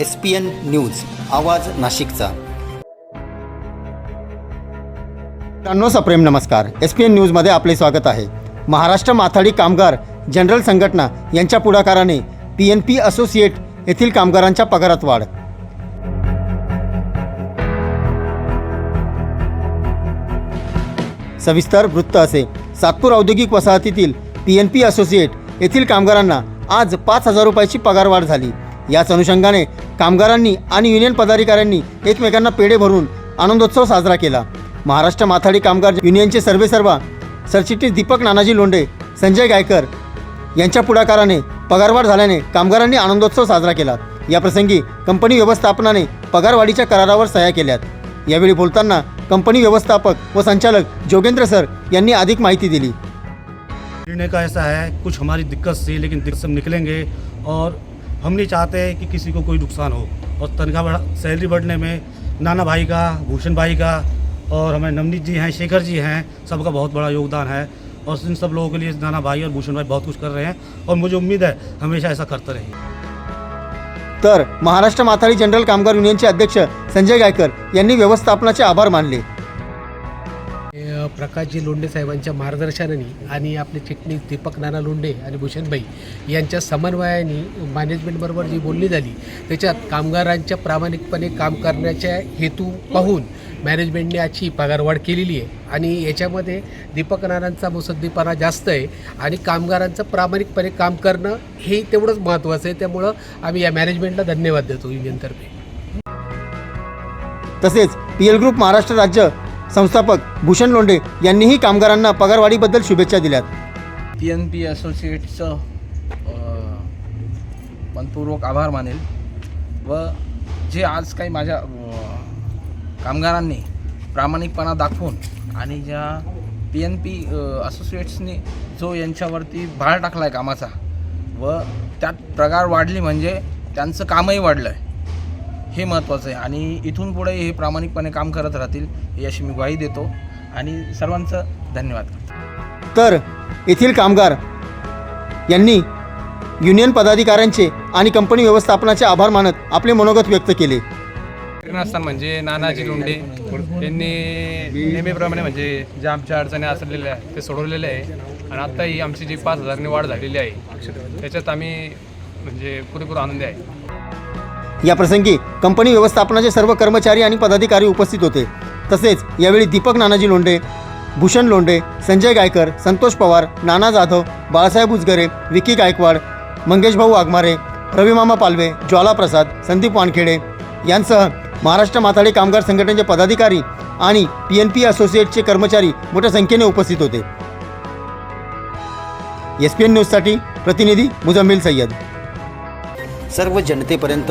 S P N news आवाज नाशिकचा. मित्रांनो सप्रेम नमस्कार. एस पी एन न्यूजमध्ये आपले स्वागत आहे. महाराष्ट्र माथाडी कामगार जनरल संघटना यांच्या पुढाकाराने पी एन पी असोसिएट येथील कामगारांच्या पगारात वाढ. सविस्तर वृत्त असे. सातपूर औद्योगिक वसाहतीतील पी एन पी असोसिएट येथील कामगारांना आज पाच हजार रुपयाची पगारवाढ झाली. याच अनुषंगाने कामगारांनी आणि युनियन पदाधिकाऱ्यांनी एकमेकांना पेढे भरून आनंदोत्सव साजरा केला. महाराष्ट्र माथाडी कामगार युनियनचे सर्वेसर्वा सरचिटणीस दीपक नानाजी लोंढे संजय गायकर यांच्या पुढाकाराने पगारवाढ झाल्याने कामगारांनी आनंदोत्सव साजरा केला. याप्रसंगी कंपनी व्यवस्थापनाने पगारवाढीच्या करारावर सह्या केल्यात. यावेळी बोलताना कंपनी व्यवस्थापक व संचालक जोगेंद्र सर यांनी अधिक माहिती दिली. निर्णय का ऐसा है? कुछ हमारी दिक्कत से लेकिन दिक्कत से निकलेंगे और हम नहीं चाहते कि किसी को कोई नुकसान हो। और तनख्वाह बढ़ा सैलरी बढ़ने में नाना भाई का भूषण भाई का और हमारे नवनीत जी हैं शेखर जी हैं सबका बहुत बड़ा योगदान है। और इन सब लोगों के लिए नाना भाई और भूषण भाई बहुत कुछ कर रहे हैं और मुझे उम्मीद है हमेशा ऐसा करते रहेंगे। तर महाराष्ट्र माथाडी जनरल कामगार युनियनचे अध्यक्ष संजय गायकर यांनी व्यवस्थापनाचे आभार मानले. प्रकाशजी लोंढे साहेबांच्या मार्गदर्शनाने आणि आपले चिटणीस दीपक नाना लोंढे आणि भूषणभाई यांच्या समन्वयाने मॅनेजमेंटबरोबर जी बोलणी झाली त्याच्यात कामगारांच्या प्रामाणिकपणे काम करण्याच्या हेतू पाहून मॅनेजमेंटने आजची पगारवाढ केलेली आहे. आणि याच्यामध्ये दीपक नानांचा मुसद्दीपणा जास्त आहे आणि कामगारांचं प्रामाणिकपणे काम करणं हे तेवढंच महत्त्वाचं आहे. त्यामुळं आम्ही या मॅनेजमेंटला धन्यवाद देतो. युनियनतर्फे तसेच पी एल ग्रुप महाराष्ट्र राज्य संस्थापक भूषण लोंढे यांनीही कामगारांना पगारवाढीबद्दल शुभेच्छा दिल्यात. पी एन पी असोसिएटचं मनपूर्वक आभार मानेल व जे आज काही माझ्या कामगारांनी प्रामाणिकपणा दाखवून आणि ज्या पी एन पी असोसिएट्सनी जो यांच्यावरती भार टाकला आहे कामाचा व त्यात पगार वाढली म्हणजे त्यांचं कामही वाढलं आहे हे महत्त्वाचं आहे. आणि इथून पुढे हे प्रामाणिकपणे काम करत राहतील ही अशी मी ग्वाही देतो. आणि सर्वांचं धन्यवाद. करतो तर येथील कामगार यांनी युनियन पदाधिकाऱ्यांचे आणि कंपनी व्यवस्थापनाचे आभार मानत आपले मनोगत व्यक्त केले. म्हणजे नानाजी लोंढे. यांनी नेहमीप्रमाणे म्हणजे ज्या आमच्या अडचणी असलेल्या आहेत ते सोडवलेले आहे. आणि आत्ता ही आमची जी पाच हजारनी वाढ झालेली आहे त्याच्यात आम्ही म्हणजे पुरेपूर आनंदी आहे. या प्रसंगी कंपनी व्यवस्थापनाचे सर्व कर्मचारी आणि पदाधिकारी उपस्थित होते. तसेच यावेळी दीपक नानाजी लोंढे भूषण लोंढे संजय गायकर संतोष पवार नाना जाधव बाळासाहेब उजगरे विकी गायकवाड मंगेश भाऊ वाघमारे रविमामा पालवे ज्वाला प्रसाद संदीप वानखेडे यांसह महाराष्ट्र माथाडी कामगार संघटनेचे पदाधिकारी आणि पी एन पी असोसिएटचे कर्मचारी मोठ्या संख्येने उपस्थित होते. एस पी एन न्यूजसाठी प्रतिनिधी मुजम्मिल सय्यद. सर्व जनतेपर्यंत